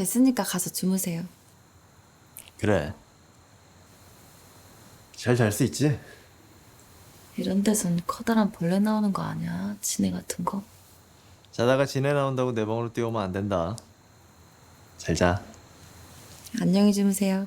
됐으니까 가서 주무세요. 그래. 잘 잘 수 있지? 이런 데선 커다란 벌레 나오는 거 아니야? 지네 같은 거? 자다가 지내 나온다고 내 방으로 뛰어오면 안 된다. 잘 자. 안녕히 주무세요.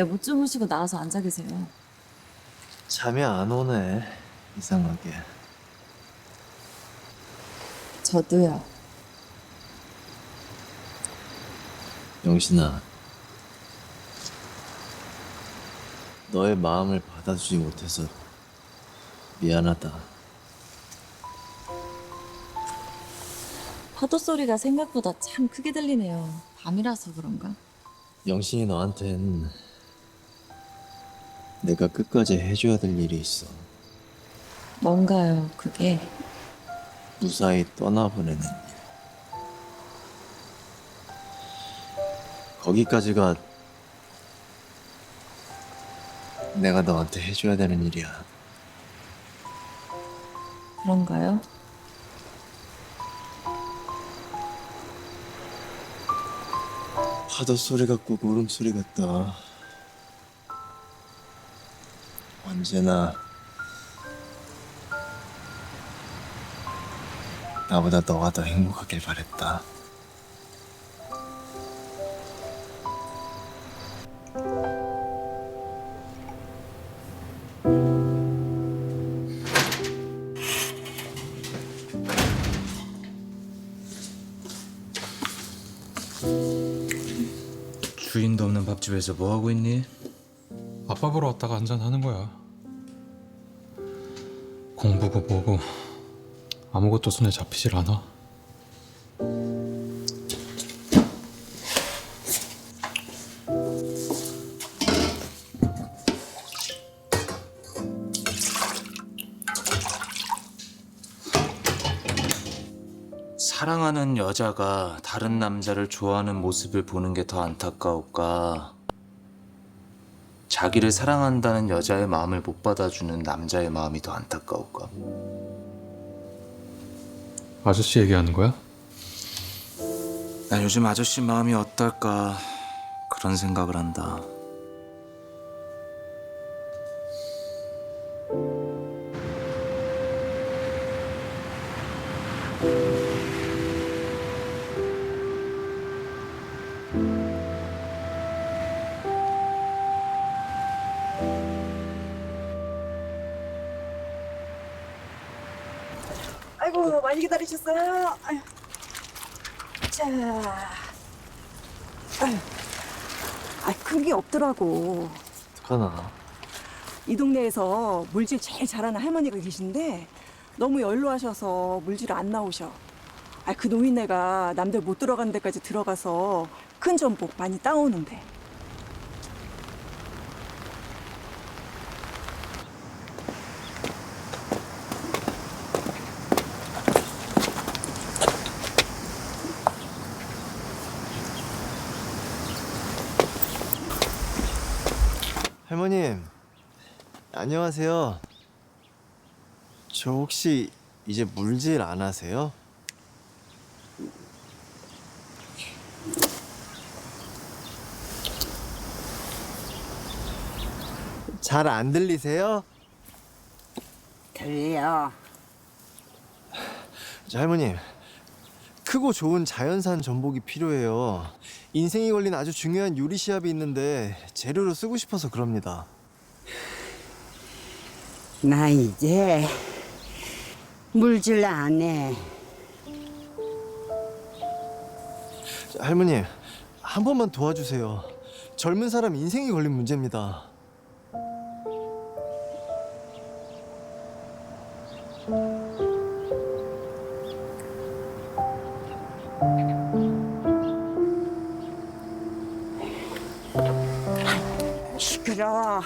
왜 못 주무시고 나와서 앉아 계세요? 잠이 안 오네. 이상하게. 저도요. 영신아. 너의 마음을 받아주지 못해서 미안하다. 파도 소리가 생각보다 참 크게 들리네요. 밤이라서 그런가? 영신이 너한텐 내가 끝까지 해줘야 될 일이 있어. 뭔가요, 그게? 무사히 떠나보내는 일. 거기까지가 내가 너한테 해줘야 되는 일이야. 그런가요? 파도 소리 같고 구름 소리 같다. 언제나 나보다 너가 더 행복하길 바랬다. 주인도 없는 밥집에서 뭐 하고 있니? 보러 왔다가 한잔 하는 거야. 공부고 뭐고 아무것도 손에 잡히질 않아. 사랑하는 여자가 다른 남자를 좋아하는 모습을 보는 게 더 안타까울까? 자기를 사랑한다는 여자의 마음을 못 받아주는 남자의 마음이 더 안타까울까? 아저씨 얘기하는 거야? 난 요즘 아저씨 마음이 어떨까 그런 생각을 한다. 아이고 많이 기다리셨어요. 아유. 자, 아유, 아, 큰게 없더라고. 어떡하나. 이 동네에서 물질 제일 잘하는 할머니가 계신데 너무 연로하셔서 물질 안 나오셔. 아, 그 노인네가 남들 못 들어가는 데까지 들어가서 큰 전복 많이 따오는데. 할머님, 안녕하세요. 저 혹시 이제 물질 안 하세요? 잘 안 들리세요? 들려. 저 할머님, 크고 좋은 자연산 전복이 필요해요. 인생이 걸린 아주 중요한 요리 시합이 있는데 재료로 쓰고 싶어서 그럽니다. 나 이제 물질 안 해. 저 할머님, 한 번만 도와주세요. 젊은 사람 인생이 걸린 문제입니다. 아, 시끄러워.